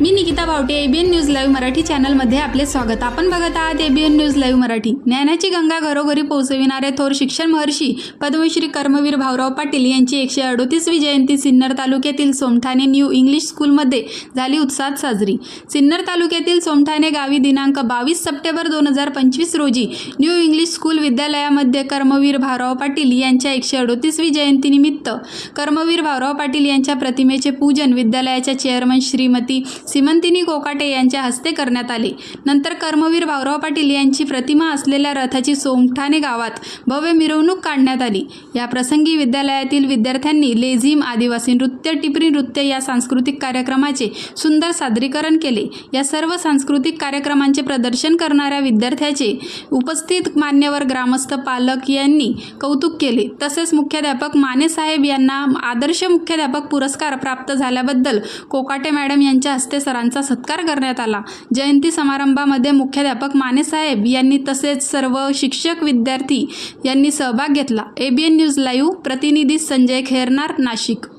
मी Nikita Bawate ABN news live Marathi चॅनलमध्ये आपले स्वागत. आपण बघत आहात एबीएन न्यूज लाईव्ह मराठी. ज्ञानाची गंगा घरोघरी पोहोचविणारे थोर शिक्षण महर्षी पद्मश्री कर्मवीर भाऊराव पाटील यांची एकशे अडोतीसवी जयंती सिन्नर तालुक्यातील सोमठाणे न्यू इंग्लिश स्कूलमध्ये झाली उत्साहात साजरी. सिन्नर तालुक्यातील सोमठाणे गावी दिनांक बावीस सप्टेंबर दोन हजार पंचवीस रोजी न्यू इंग्लिश स्कूल विद्यालयामध्ये कर्मवीर भाऊराव पाटील यांच्या एकशे अडोतीसवी जयंतीनिमित्त कर्मवीर भाऊराव पाटील यांच्या प्रतिमेचे पूजन विद्यालयाच्या चेअरमन श्रीमती सिमंतिनी कोकाटे यांच्या हस्ते करण्यात आले. नंतर कर्मवीर भाऊराव पाटील यांची प्रतिमा असलेल्या रथाची सोमठाणे गावात भव्य मिरवणूक काढण्यात आली. या प्रसंगी विद्यालयातील विद्यार्थ्यांनी लेझिम आदिवासी नृत्य टिपरी नृत्य या सांस्कृतिक कार्यक्रमाचे सुंदर सादरीकरण केले. या सर्व सांस्कृतिक कार्यक्रमांचे प्रदर्शन करणाऱ्या विद्यार्थ्याचे उपस्थित मान्यवर ग्रामस्थ पालक यांनी कौतुक केले. तसेच मुख्याध्यापक माने साहेब यांना आदर्श मुख्याध्यापक पुरस्कार प्राप्त झाल्याबद्दल कोकाटे मॅडम यांच्या हस्ते सरांचा सत्कार करण्यात आला. जयंती समारंभामध्ये मुख्याध्यापक मानेसाहेब यांनी तसेच सर्व शिक्षक विद्यार्थी यांनी सहभाग घेतला. एबीएन न्यूज लाईव्ह प्रतिनिधी संजय खेरनार नाशिक.